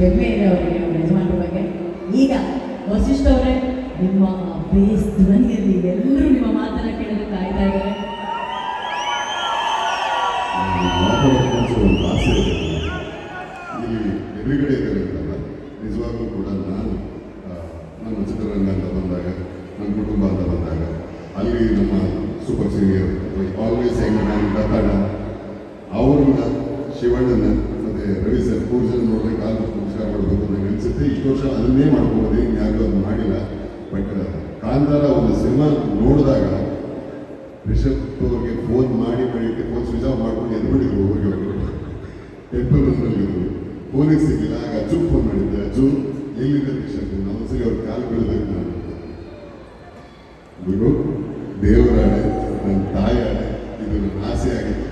ಹೆಮ್ಮೆ ಇದೆ ಅವರಿಗೆ ಯಜಮಾನ್ರ ಬಗ್ಗೆ ಈಗ ವಸಿಷ್ಠ ಅವರೇ ನಿಮ್ಮ ಬೇಸ್ ಧ್ವನಿಯಲ್ಲಿ ಎಲ್ಲರೂ ನಿಮ್ಮ ಮಾತನ್ನ ಕೇಳಲು ಕಾಯ್ತಾ ಇದ್ದಾರೆ. ಎದುರುಗಡೆ ಇರೋದ್ರಲ್ಲ ನಿಜವಾಗ್ಲೂ ಕೂಡ ನಾನು ನಮ್ಮ ಚಿತ್ರರಂಗ ಅಂತ ಬಂದಾಗ ನಮ್ಮ ಕುಟುಂಬ ಅಂತ ಬಂದಾಗ, ಅಲ್ಲಿ ನಮ್ಮ ಸೂಪರ್ ಸೀನಿಯರ್ ಆಲ್ವೇಸ್ ಹೆಂಗ್ ನಾನು ಅವರು ಅವ್ರನ್ನ ಶಿವಣ್ಣನ ರವಿ ಸರ್ ಮೂರು ನೋಡ್ರೆ ಕಾಲು ನಮಸ್ಕಾರ ಮಾಡಬೇಕು ಅಂತ ನಂಗೆ ಅನ್ಸುತ್ತೆ. ಇಷ್ಟು ವರ್ಷ ಅದನ್ನೇ ಮಾಡ್ಬೋದು ಯಾರಿಗೂ ಅದು ಮಾಡಿಲ್ಲ. ಬಟ್ ಕಾಂತಾರ ಒಂದು ಸಿನಿಮಾ ನೋಡಿದಾಗ ರಿಷಬ್ ಅವ್ರಿಗೆ ಫೋನ್ ಮಾಡಿ ಬೆಳಿಗ್ಗೆ ಫೋನ್ ಸ್ವಿಚ್ ಆಫ್ ಮಾಡ್ಕೊಂಡು ಎದ್ಬಿಟ್ಟಿದ್ರು ಹೋಗಿ ಟೆಂಪಲ್ ರೂಮ್ನಲ್ಲಿದ್ರು ಫೋನಿಗೆ ಸಿಗಲಿಲ್ಲ ಆಗ ಅಜ್ಜು ಫೋನ್ ಮಾಡಿದ್ದೆ, ಅಜ್ಜು, ಎಲ್ಲಿದೆ ರಿಷಬ್ ಸರಿ ಅವ್ರ ಕಾಲು ಬೀಳಬೇಕು ನಾನು ಗುರು ದೇವರಾಣೆ ನನ್ನ ತಾಯಿ ಆಣೆ ಇದು ನನ್ನ ಆಸೆ ಆಗಿತ್ತು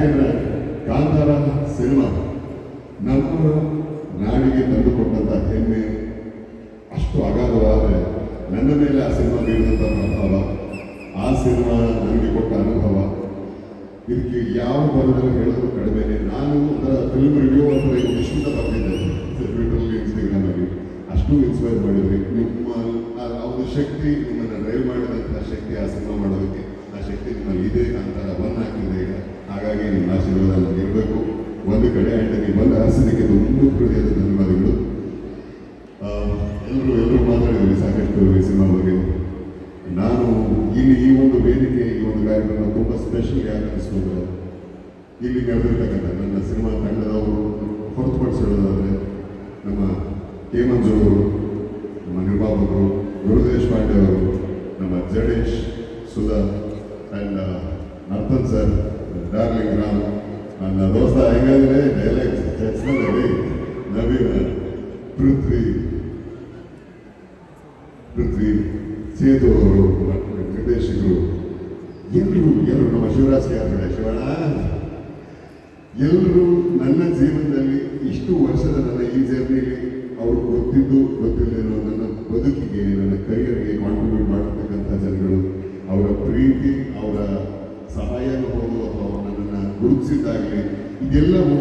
ಯಾಕೆಂದ್ರೆ ಕಾಂತಾರ ಸಿನಿಮಾ ನಮ್ಮ ನಾಡಿಗೆ ತಂದುಕೊಟ್ಟಂತ ಹೆಮ್ಮೆ ಅಷ್ಟು ಅಗಾಧವಾದ ನನ್ನ ಮೇಲೆ ಆ ಸಿನಿಮಾ ಬೀರಿದಂಥ ಪ್ರಭಾವ ಆ ಸಿನಿಮಾ ನನಗೆ ಕೊಟ್ಟ ಅನುಭವ. ಇದಕ್ಕೆ ಯಾವ ಬರೋದನ್ನು ಹೇಳೋದು ಕಡಿಮೆನೆ ನಾನು ಒಂಥರ ಫಿಲ್ಮ್ ರಿವ್ಯೂ ಅಂತ ಒಂದಿಷ್ಟು ಬರ್ತಿದ್ದೆ. ಟ್ವಿಟರ್ಲಿ ಇನ್ಸ್ಟಾಗ್ರಾಮಲ್ಲಿ ಅಷ್ಟು ಇನ್ಸ್ಪೈರ್ ಮಾಡಿದ್ರಿ. ನಿಮ್ಮ ಒಂದು ಶಕ್ತಿ ನಿಮ್ಮನ್ನು ಡ್ರೈವ್ ಮಾಡಿದಂಥ ಶಕ್ತಿ ಆ ಸಿನಿಮಾ ಮಾಡೋದಕ್ಕೆ. ಆ ಶಕ್ತಿ ನಿಮ್ಮಲ್ಲಿ ಇದೆ ಅಂತ ಹಾಗಾಗಿ ನಿಮ್ಮ ಆಶೀರ್ವಾದ ನಮಗೆ ಇರಬೇಕು ಒಂದು ಕಡೆ ಆ್ಯಂಡ್ ನೀವು ಬಂದ ಹಾಸನಕ್ಕೆ ತುಂಬ ಹೃದಯದ ಧನ್ಯವಾದಗಳು. ಎಲ್ಲರೂ ಎಲ್ಲರೂ ಮಾತಾಡಿದ್ರಿ ಸಾಕಷ್ಟು ಈ ಸಿನಿಮಾ ಬಗ್ಗೆ. ನಾನು ಇಲ್ಲಿ ಈ ಒಂದು ವೇದಿಕೆ, ಈ ಒಂದು ಕಾರ್ಯಕ್ರಮ ತುಂಬ ಸ್ಪೆಷಲ್ ಯಾಕೆ ಇಲ್ಲಿ ನಡೆದಿರ್ತಕ್ಕಂಥ ನನ್ನ ಸಿನಿಮಾ ತಂಡದವರು ಹೊರತುಪಡಿಸೋದಾದ್ರೆ ನಮ್ಮ ಕೆ ಅವರು, ನಮ್ಮ ನಿರ್ಮಾಪಕರು, ಗುರುದೇಶ್ ಪಾಂಡೆ ಅವರು, ನಮ್ಮ Jadesh Sudha and Nartan sir. Darling Ram ನನ್ನ ದೋಸ್ತ ಹೆಂಗಂದ್ರೆ ಡೈಲಾಗ್ಸ್ ಹೆಚ್ಚಿನಲ್ಲಿ ನವೀನ ಪೃಥ್ವಿ ಪೃಥ್ವಿ ಸೇತು ಅವರು ನಿರ್ದೇಶಕರು ಎಲ್ಲರೂ ಎಲ್ಲರೂ ನಮ್ಮ ಶಿವರಾಜ್ ಕ್ಯಾರ್ಗಡೆ ಶಿವಣ ಎಲ್ಲರೂ ನನ್ನ ಜೀವನದಲ್ಲಿ ಇಷ್ಟು ವರ್ಷದ ನನ್ನ ಈ ಜರ್ನಿಲಿ ಅವರು ಗೊತ್ತಿದ್ದು ಗೊತ್ತಿಲ್ಲದೇನೋ ನನ್ನ ಬದುಕಿಗೆ ನನ್ನ ಕರಿಯರ್ಗೆ ಕಾಂಟ್ರಿಬ್ಯೂಟ್ ಮಾಡಿರ್ತಕ್ಕಂಥ ಜನಗಳು ಅವರ ಪ್ರೀತಿ ಅವರ ಸಹಾಯ ಅನ್ಬೋದು ಅಥವಾ ಅವ್ರು ನನ್ನನ್ನು ಗುರುತಿಸಿದ್ದಾಗಲಿ ಇದೆಲ್ಲವೂ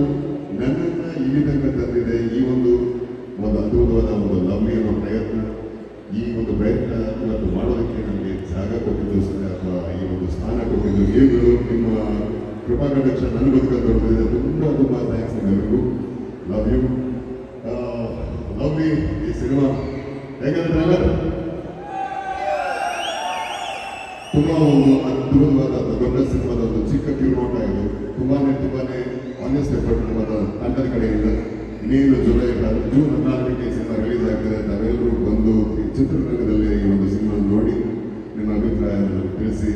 ನನ್ನನ್ನು ಇಲ್ಲಿ ತನಕ ತಂದಿದೆ ಈ ಒಂದು ಒಂದು ಅದ್ಭುತವಾದ ಒಂದು ಲವ್ಲಿ ಅನ್ನೋ ಪ್ರಯತ್ನ, ಈ ಒಂದು ಪ್ರಯತ್ನ ಇವತ್ತು ಮಾಡೋದಕ್ಕೆ ನಮಗೆ ಜಾಗ ಕೊಟ್ಟಿದ್ದು ಸಹ, ಅಥವಾ ಈ ಒಂದು ಸ್ಥಾನ ಕೊಟ್ಟಿದ್ದು ನೀವುಗಳು ನಿಮ್ಮ ಕೃಪಾ ಕಟಾಕ್ಷ ನನ್ನ ಬದುಕಲ್ಲಿ ದೊಡ್ಡದಿದೆ ತುಂಬ ತುಂಬ ಥ್ಯಾಂಕ್ಸ್ ಎಲ್ಲರಿಗೂ. ಲವ್ ಯು ಲವ್ ಯು ಈ ಸಿನಿಮಾ ಹೇಗಂದ್ರೆ ತುಂಬ ಒಂದು ಅದ್ಭುತವಾದ, ದೊಡ್ಡ ಸಿನಿಮಾದ ಒಂದು ಚಿಕ್ಕ ಕಿರುನೋಟ ಇನ್ನೇನು ಜುಲೈ ಜೂನ್ ಹದಿನಾಲ್ಕಕ್ಕೆ ಸಿನಿಮಾ ರಿಲೀಸ್ ಆಗ್ತದೆ ತಾವೆಲ್ಲರೂ ಬಂದು ಚಿತ್ರರಂಗದಲ್ಲಿ ಈ ಒಂದು ಸಿನಿಮಾ ನೋಡಿ ನಿಮ್ಮ ಅಭಿಪ್ರಾಯವನ್ನು ತಿಳಿಸಿ.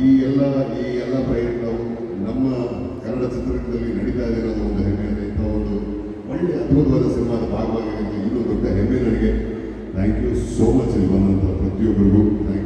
ಈ ಎಲ್ಲ ಈ ಎಲ್ಲ ಪ್ರಯತ್ನವು ನಮ್ಮ ಕನ್ನಡ ಚಿತ್ರರಂಗದಲ್ಲಿ ನಡೀತಾ ಇದೆ ಅನ್ನೋದು ಒಂದು ಹೆಮ್ಮೆ ಇದೆ ಇಂಥ ಒಂದು ಒಳ್ಳೆಯ ಅದ್ಭುತವಾದ ಸಿನಿಮಾದ ಭಾಗವಾಗಿದೆ ಇನ್ನೂ ದೊಡ್ಡ ಹೆಮ್ಮೆ ನನಗೆ. ಥ್ಯಾಂಕ್ ಯು ಸೋ ಮಚ್ ಇಲ್ಲಿ ಬಂದಂಥ ಪ್ರತಿಯೊಬ್ಬರಿಗೂ. ಥ್ಯಾಂಕ್